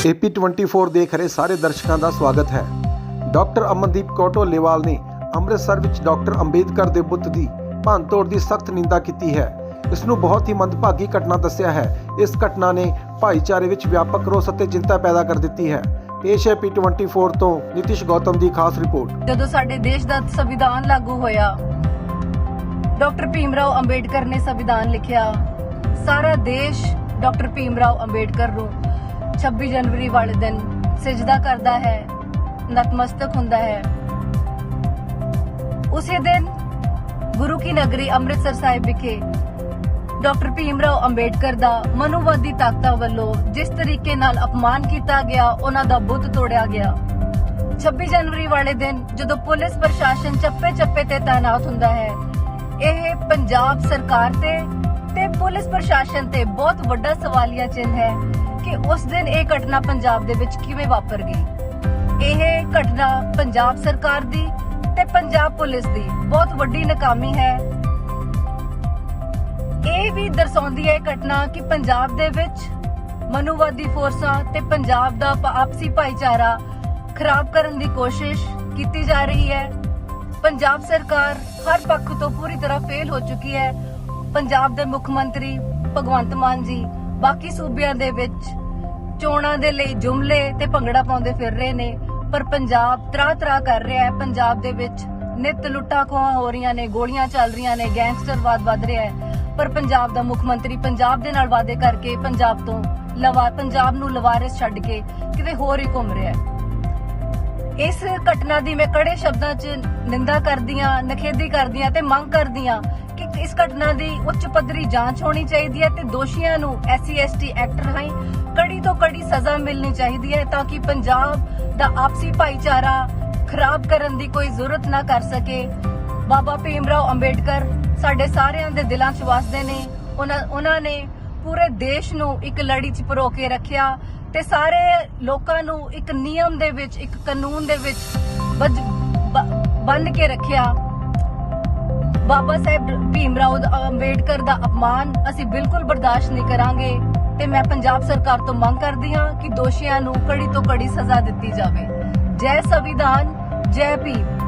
AP24 ਦੇਖ ਰਹੇ ਸਾਰੇ ਦਰਸ਼ਕਾਂ ਦਾ ਸਵਾਗਤ ਹੈ। ਡਾਕਟਰ ਅਮਨਦੀਪ ਕੌਰ ਢੋਲੇਵਾਲ ਨੇ ਅੰਮ੍ਰਿਤਸਰ ਵਿੱਚ ਡਾਕਟਰ ਅੰਬੇਦਕਰ ਦੇ ਬੁੱਤ ਦੀ ਭੰਨਤੋੜ ਦੀ ਸਖਤ ਨਿੰਦਾ ਕੀਤੀ ਹੈ। ਇਸ ਨੂੰ ਬਹੁਤ ਹੀ ਮੰਦਭਾਗੀ ਘਟਨਾ ਦੱਸਿਆ ਹੈ। ਇਸ ਘਟਨਾ ਨੇ ਭਾਈਚਾਰੇ ਵਿੱਚ ਵਿਆਪਕ ਰੋਸ ਅਤੇ ਚਿੰਤਾ ਪੈਦਾ ਕਰ ਦਿੱਤੀ ਹੈ। ਪੇਸ਼ ਹੈ P24 ਤੋਂ ਨਿਤਿਸ਼ ਗੌਤਮ ਦੀ ਖਾਸ ਰਿਪੋਰਟ। ਜਦੋਂ ਸਾਡੇ ਦੇਸ਼ ਦਾ ਸੰਵਿਧਾਨ ਲਾਗੂ ਹੋਇਆ, ਡਾਕਟਰ ਭੀਮਰਾਓ ਅੰਬੇਡਕਰ ਨੇ ਸੰਵਿਧਾਨ ਲਿਖਿਆ। ਸਾਰਾ ਦੇਸ਼ ਡਾਕਟਰ ਭੀਮਰਾਓ ਅੰਬੇਡਕਰ ਨੂੰ 26 ਜਨਵਰੀ ਵਾਲੇ ਦਿਨ ਸਜਦਾ ਕਰਦਾ ਹੈ, ਨਤਮਸਤਕ ਹੁੰਦਾ ਹੈ। ਉਸੇ ਦਿਨ ਗੁਰੂ ਕੀ ਨਗਰੀ ਅੰਮ੍ਰਿਤਸਰ ਸਾਹਿਬ ਵਿਖੇ ਡਾਕਟਰ ਭੀਮਰਾਓ ਅੰਬੇਡਕਰ ਦਾ ਮਨੁਵਾਦੀ ਤਾਕਤਾਂ ਵੱਲੋਂ ਜਿਸ ਤਰੀਕੇ ਨਾਲ ਅਪਮਾਨ ਕੀਤਾ ਗਿਆ, ਉਹਨਾਂ ਦਾ ਬੁੱਤ ਤੋੜਿਆ ਗਿਆ। 26 ਜਨਵਰੀ ਵਾਲੇ ਦਿਨ ਜਦੋਂ ਪੁਲਿਸ ਪ੍ਰਸ਼ਾਸਨ ਚੱਪੇ-ਚੱਪੇ ਤੇ ਤਾਇਨਾਤ ਹੁੰਦਾ ਹੈ, ਇਹ ਪੰਜਾਬ ਸਰਕਾਰ ਤੇ ਤੇ ਪੁਲਿਸ ਪ੍ਰਸ਼ਾਸਨ ਤੇ ਬਹੁਤ ਵੱਡਾ ਸਵਾਲੀਆ ਚਿੰਨ੍ਹ ਹੈ। ਕਿ ਉਸ ਦਿਨ ਇਹ ਘਟਨਾ ਪੰਜਾਬ ਦੇ ਵਿੱਚ ਕਿਵੇਂ ਵਾਪਰ ਗਈ? ਇਹ ਘਟਨਾ ਪੰਜਾਬ ਸਰਕਾਰ ਦੀ ਤੇ ਪੰਜਾਬ ਪੁਲਿਸ ਦੀ ਬਹੁਤ ਵੱਡੀ ਨਾਕਾਮੀ ਹੈ। ਇਹ ਵੀ ਦਰਸਾਉਂਦੀ ਹੈ ਘਟਨਾ ਕਿ ਪੰਜਾਬ ਦੇ ਵਿੱਚ ਮਨੂਵਾਦੀ ਫੋਰਸਾਂ ਤੇ ਪੰਜਾਬ ਦਾ ਆਪਸੀ ਭਾਈਚਾਰਾ ਖਰਾਬ ਕਰਨ ਦੀ ਕੋਸ਼ਿਸ਼ ਕੀਤੀ ਜਾ ਰਹੀ ਹੈ। ਪੰਜਾਬ ਸਰਕਾਰ ਹਰ ਪੱਖ ਤੋਂ ਪੂਰੀ ਤਰ੍ਹਾਂ ਫੇਲ ਹੋ ਚੁੱਕੀ ਹੈ। ਪੰਜਾਬ ਦੇ ਮੁੱਖ ਮੰਤਰੀ ਭਗਵੰਤ ਮਾਨ ਜੀ ਬਾਕੀ ਸੂਬਿਆਂ ਦੇ ਵਿੱਚ ਚੋਣਾਂ ਦੇ ਲਈ ਜੁਮਲੇ ਤੇ ਭੰਗੜਾ ਪਾਉਂਦੇ ਫਿਰ ਰਹੇ ਨੇ, ਪਰ ਪੰਜਾਬ ਤਰਾ ਤਰਾ ਕਰ ਰਿਹਾ ਹੈ। ਪੰਜਾਬ ਦੇ ਵਿੱਚ ਨਿਤ ਲੁੱਟਾਂ ਖੋਹਾਂ ਹੋ ਰਹੀਆਂ ਨੇ, ਗੋਲੀਆਂ ਚੱਲ ਰਹੀਆਂ ਨੇ ਗੈਂਗਸਟਰਵਾਦ ਵੱਧ ਰਿਹਾ ਹੈ। ਪਰ ਪੰਜਾਬ ਦਾ ਮੁੱਖ ਮੰਤਰੀ ਪੰਜਾਬ ਦੇ ਨਾਲ ਵਾਅਦੇ ਕਰਕੇ ਪੰਜਾਬ ਤੋਂ ਲਵਾ, ਪੰਜਾਬ ਨੂੰ ਲਵਾਰਿਸ ਛੱਡ ਕੇ ਕਿਤੇ ਹੋਰ ਹੀ ਘੁੰਮ ਰਿਹਾ ਹੈ। ਇਸ ਘਟਨਾ ਦੀ ਮੈਂ ਕੜੇ ਸ਼ਬਦਾਂ 'ਚ ਨਿੰਦਾ ਕਰਦੀ ਕਰਦੀਆਂ ਨਖੇਦੀ ਆ ਤੇ ਮੰਗ ਕਰਦੀ ਆ ਇਸ ਘਟਨਾ ਦੀ ਉੱਚ ਪੱਧਰੀ ਜਾਂਚ ਹੋਣੀ ਚਾਹੀਦੀ ਹੈ ਤੇ ਦੋਸ਼ੀਆਂ ਨੂੰ ਐਸਸੀ ਐਸਟੀ ਐਕਟ ਰਾਹੀਂ ਕੜੀ ਤੋਂ ਕੜੀ ਸਜ਼ਾ ਮਿਲਣੀ ਚਾਹੀਦੀ ਹੈ ਤਾਂ ਕਿ ਪੰਜਾਬ ਦਾ ਆਪਸੀ ਭਾਈਚਾਰਾ ਖਰਾਬ ਕਰਨ ਦੀ ਕੋਈ ਜ਼ਰੂਰਤ ਨਾ ਕਰ ਸਕੇ। ਬਾਬਾ ਭੀਮ ਰਾਓ ਅੰਬੇਡਕਰ ਸਾਡੇ ਸਾਰਿਆਂ ਦੇ ਦਿਲਾਂ 'ਚ ਵਸਦੇ ਨੇ। ਉਹਨਾਂ ਉਹਨਾਂ ਨੇ ਪੂਰੇ ਦੇਸ਼ ਨੂੰ ਇੱਕ ਲੜੀ 'ਚ ਪਰੋ ਕੇ ਰੱਖਿਆ ਤੇ ਸਾਰੇ ਲੋਕਾਂ ਨੂੰ ਇੱਕ ਨਿਯਮ ਦੇ ਵਿੱਚ, ਇੱਕ ਕਾਨੂੰਨ ਦੇ ਵਿੱਚ ਬੰਨ ਕੇ ਰੱਖਿਆ। ਬਾਬਾ ਸਾਹਿਬ ਭੀਮ ਰਾਓ ਅੰਬੇਡਕਰ ਦਾ ਅਪਮਾਨ ਅਸੀਂ ਬਿਲਕੁਲ ਬਰਦਾਸ਼ਤ ਨਹੀਂ ਕਰਾਂਗੇ ਤੇ ਮੈਂ ਪੰਜਾਬ ਸਰਕਾਰ ਤੋਂ ਮੰਗ ਕਰਦੀ ਹਾਂ ਕਿ ਦੋਸ਼ੀਆਂ ਨੂੰ ਕੜੀ ਤੋਂ ਕੜੀ ਸਜ਼ਾ ਦਿੱਤੀ ਜਾਵੇ। ਜੈ ਸੰਵਿਧਾਨ, ਜੈ ਭੀਮ।